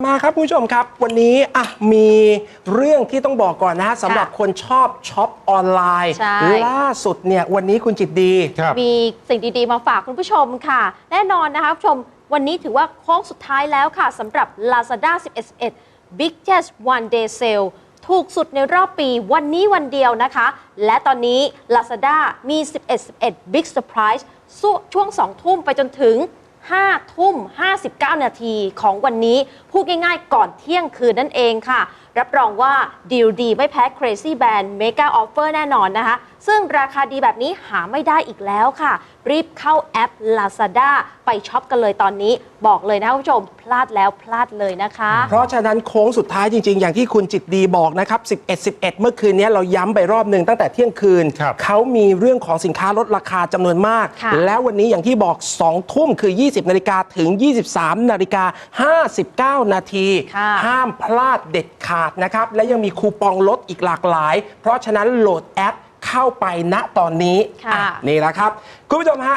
มาครับคุณผู้ชมครับวันนี้อะมีเรื่องที่ต้องบอกก่อนนะฮะสำหรับคนชอบช็อปออนไลน์ใช่ ล่าสุดเนี่ยวันนี้คุณจิตดี ครับ มีสิ่งดี ๆ มาฝากคุณผู้ชมค่ะ แน่นอนนะคะคุณผู้ชม วันนี้ถือว่าโค้งสุดท้ายแล้วค่ะสำหรับ Lazada 11.11 Biggest One Day Sale ถูกสุดในรอบปีวันนี้วันเดียวนะคะ และตอนนี้ Lazada มี 11.11 Big Surprise สู้ช่วง 2 ทุ่มไปจนถึง 5ทุ่ม 59 นาทีของวันนี้ พูดง่ายๆ ก่อนเที่ยงคืนนั่นเองค่ะ รับรองว่าดีลดีไม่แพ้ Crazy Band Mega Offer แน่นอนนะคะ ซึ่งราคาดีแบบนี้หาไม่ได้อีกแล้วค่ะ รีบเข้าแอป Lazada ไปช็อปกันเลยตอนนี้ บอกเลยนะคุณผู้ชมพลาดแล้วพลาดเลยนะคะ เพราะฉะนั้นโค้งสุดท้ายจริง ๆ อย่างที่คุณจิตดีบอกนะครับ 11 11 เมื่อคืนนี้เราย้ำไปรอบหนึ่งตั้งแต่เที่ยงคืน ครับ เขามีเรื่องของสินค้าลดราคาจำนวนมาก ค่ะ แล้ววันนี้อย่างที่บอก 2 ทุ่มคือ 20 นาฬิกาถึง 23 นาฬิกา 59 นาที ค่ะ ห้ามพลาดเด็ดขาดนะครับ และยังมีคูปองลดอีกหลากหลาย เพราะฉะนั้นโหลดแอปเข้าไปณตอนนี้ค่ะ อ่นี่แหละครับ คุณผู้ชมฮะ